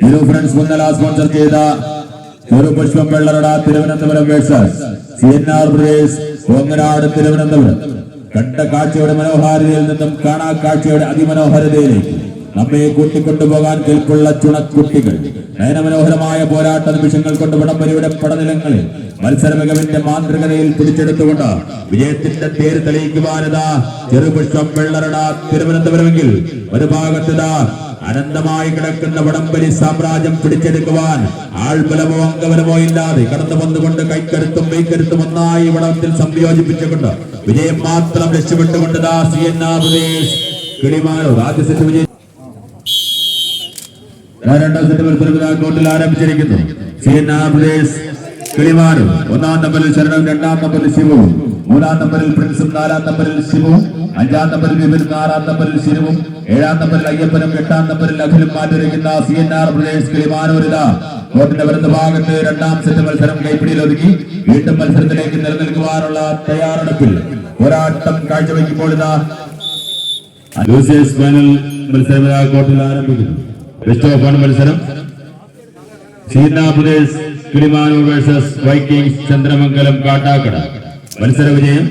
New friends മുന്നല sponsor ചെയ്ത ഒരു പുഷ്പം Vellarada Thiruvananthapuram versus C N R Pradesh Konganad Thiruvananthapuram കണ്ട കാഴ്ചയുടെ മനോഹാരിതയിൽ നിന്നും കാണാ കാഴ്ചയുടെ അതിമനോഹരതയിലേക്ക് നമ്മെ കൂട്ടിക്കൊണ്ടുപോകാൻ കേൾക്കുള്ള ചുണക്കുട്ടികൾ. നയനമനോഹരമായ പോരാട്ട നിമിഷങ്ങൾ കൊണ്ട് വടംവലിയുടെ പടനിലങ്ങളിൽ മത്സര മികവിന്റെ മാതൃകതയിൽ പിടിച്ചെടുത്തുകൊണ്ട് വിജയത്തിന്റെ തേര് തെളിയിക്കുവാനതാ ചെറുപുഷ്പം വെള്ളറട തിരുവനന്തപുരമെങ്കിൽ ഒരു ഭാഗത്തിതാ അനന്തമായി കിടക്കുന്ന വടംവലി സാമ്രാജ്യം പിടിച്ചെടുക്കുവാൻ ആൾബലമോ അംഗബലമോ ഇല്ലാതെ കടന്നു വന്നുകൊണ്ട് കൈക്കരുത്തും വൈക്കരുത്തും ഒന്നായി വടത്തിൽ സംയോജിപ്പിച്ചുകൊണ്ട് വിജയം മാത്രം ലക്ഷ്യമിട്ടുകൊണ്ട് രണ്ടാം സെറ്റ് മത്സരം ആരംഭിച്ചിരിക്കുന്നു. C N R Kilimanoor. ഒന്നാം നമ്പറിൽ ശരണം രണ്ടാം നമ്പറിൽ ശിവവും. മൂന്നാം നമ്പറിൽ പ്രിൻസും നാലാം നമ്പറിൽ ശിവവും. അഞ്ചാം നമ്പറിൽ വിപിൻ ആറാം നമ്പറിൽ ശിരുവും ഏഴാം നമ്പറിൽ അയ്യപ്പനും എട്ടാം നമ്പറിൽ അഖിലും മാറ്റിരിക്കുന്ന സി എൻ ആർ പ്രദേശ് കിളിമാനൂരിത. കോട്ടിന്റെ വരുന്ന ഭാഗത്ത് രണ്ടാം സെറ്റ് മത്സരം കൈപ്പിടിയിൽ ഒതുക്കി വീണ്ടും മത്സരത്തിലേക്ക് നിലനിൽക്കുവാനുള്ള തയ്യാറെടുപ്പിൽ പോരാട്ടം കാഴ്ചവെക്കുമ്പോൾ മത്സരം ആരംഭിക്കുന്നു. ബെസ്റ്റ് ഓഫ് വൺ മത്സരം. Kilimanoor versus Vikings Chandramangalam Kattakada. മത്സര വിജയം